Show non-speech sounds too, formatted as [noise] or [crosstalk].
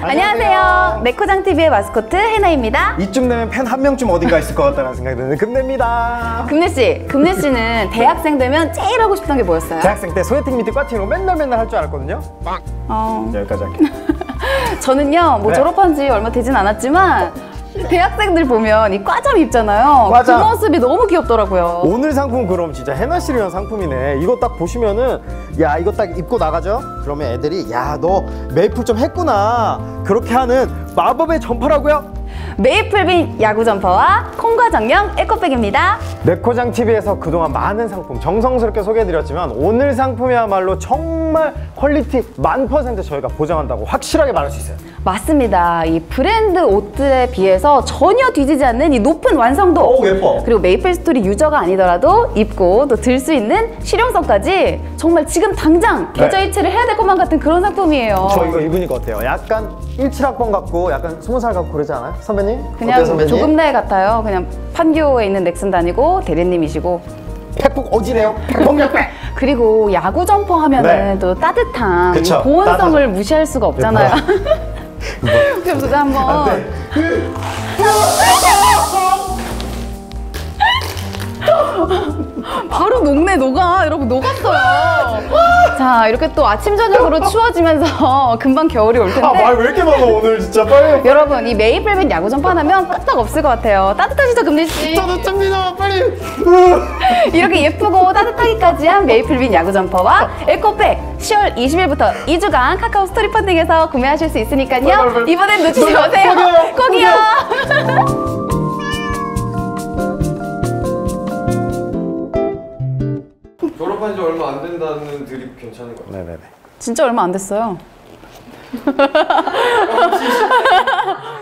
안녕하세요. 네코장 TV의 마스코트 해나입니다. 이쯤 되면 팬 한 명쯤 어딘가 있을 것 같다는 생각이 드는 금내입니다. 금내 씨, 금내 씨는 [laughs] 대학생 되면 제일 하고 싶던 게 뭐였어요? 대학생 때 소개팅 미팅 파티로 맨날 맨날 할 줄 알았거든요. 어, 여기까지 할게요. [laughs] 저는요, 뭐 네. 졸업한 지 얼마 되진 않았지만 대학생들 보면 이 과잠 입잖아요. 과잠. 그 모습이 너무 귀엽더라고요. 오늘 상품 그럼 진짜 해나 씨를 위한 상품이네. 이거 딱 보시면은 야 이거 딱 입고 나가죠. 그러면 애들이 야 너 메이플 좀 했구나. 그렇게 하는 마법의 점퍼라고요. 메이플빈 야구 점퍼와 콩과 정령 에코백입니다. 네코장 TV에서 그동안 많은 상품 정성스럽게 소개해드렸지만 오늘 상품이야말로 정말 퀄리티 만 퍼센트 저희가 보장한다고 확실하게 말할 수 있어요. 맞습니다. 이 브랜드 옷들에 비해서 전혀 뒤지지 않는 이 높은 완성도. 오, 예뻐. 그리고 메이플 스토리 유저가 아니더라도 입고 또 들 수 있는 실용성까지 정말 지금 당장 네. 계좌 이체를 해야 될 것만 같은 그런 상품이에요. 저 이거 입으니까 어때요? 약간 17학번 같고 약간 20살 같고 그러지 않아요? 선배님? 그냥 선배님? 조금 내 같아요. 그냥 판교에 있는 넥슨 다니고 대리님이시고 팩폭 어지래요? 팩폭력팩! [laughs] 그리고 야구 점퍼 하면은 네. 또 따뜻한 그쵸, 이 보온성을 따뜻하죠. 무시할 수가 없잖아요. [laughs] 그래서 제가 한번 [laughs] 바로 녹네 녹아 여러분 녹았어요. 자 이렇게 또 아침 저녁으로 추워지면서 [laughs] 금방 겨울이 올 텐데. 아말 왜 이렇게 많아 오늘 진짜 빨리 여러분 이 메이플빈 야구 점퍼 하나면 끄떡 없을 것 같아요. 따뜻하시죠 금리 씨? 따뜻합니다 빨리 [laughs] 이렇게 예쁘고 따뜻하기까지 한 메이플빈 야구 점퍼와 에코백 10월 20일부터 2주간 카카오 스토리 펀딩에서 구매하실 수 있으니까요. 이번엔 놓치지 마세요. 활동한 지 얼마 안 된다는 드립 괜찮은 것 같아요. 네네네. 진짜 얼마 안 됐어요. [laughs] [laughs]